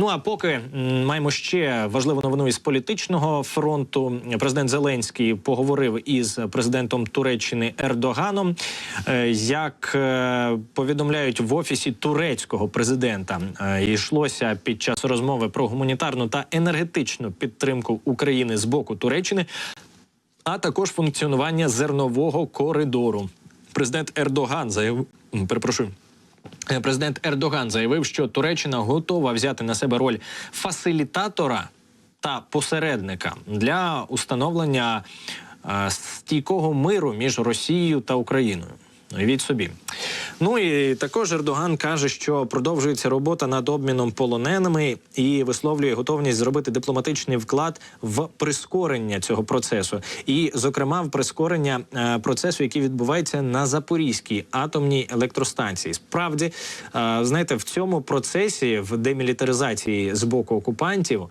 Ну а поки маємо ще важливу новину із політичного фронту. Президент Зеленський поговорив із президентом Туреччини Ердоганом. Е, Як е, повідомляють в офісі турецького президента, е, йшлося під час розмови про гуманітарну та енергетичну підтримку України з боку Туреччини, а також функціонування зернового коридору. Президент Ердоган заявив, перепрошую. Е, Президент Ердоган заявив, що Туреччина готова взяти на себе роль фасилітатора та посередника для установлення е, стійкого миру між Росією та Україною. Від собі. Ну і також Ердоган каже, що продовжується робота над обміном полоненими і висловлює готовність зробити дипломатичний вклад в прискорення цього процесу, і, зокрема, в прискорення е, процесу, який відбувається на Запорізькій атомній електростанції. Справді, е, знаєте, в цьому процесі в демілітаризації з боку окупантів.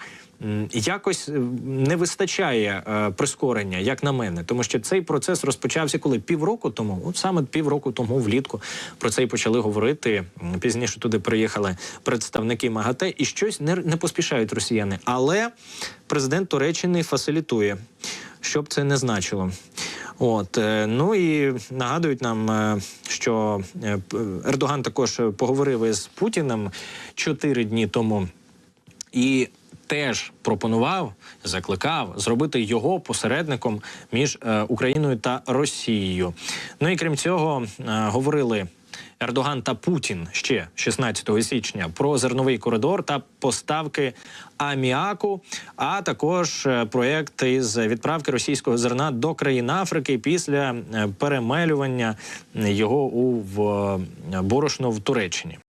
Якось е, не вистачає е, прискорення, як на мене, тому що цей процес розпочався коли півроку тому, от саме півроку тому влітку про це й почали говорити. Пізніше туди приїхали представники МАГАТЕ, і щось не, не поспішають росіяни. Але президент Туреччини фасилітує, що б це не значило. От е, ну і нагадують нам, що Ердоган також поговорив із Путіним чотири дні тому і теж пропонував, закликав зробити його посередником між е, Україною та Росією. Ну і крім цього, е, говорили. Ердоган та Путін ще 16 січня про зерновий коридор та поставки аміаку, а також е, проєкт із відправки російського зерна до країн Африки після перемелювання його у в борошно в Туреччині.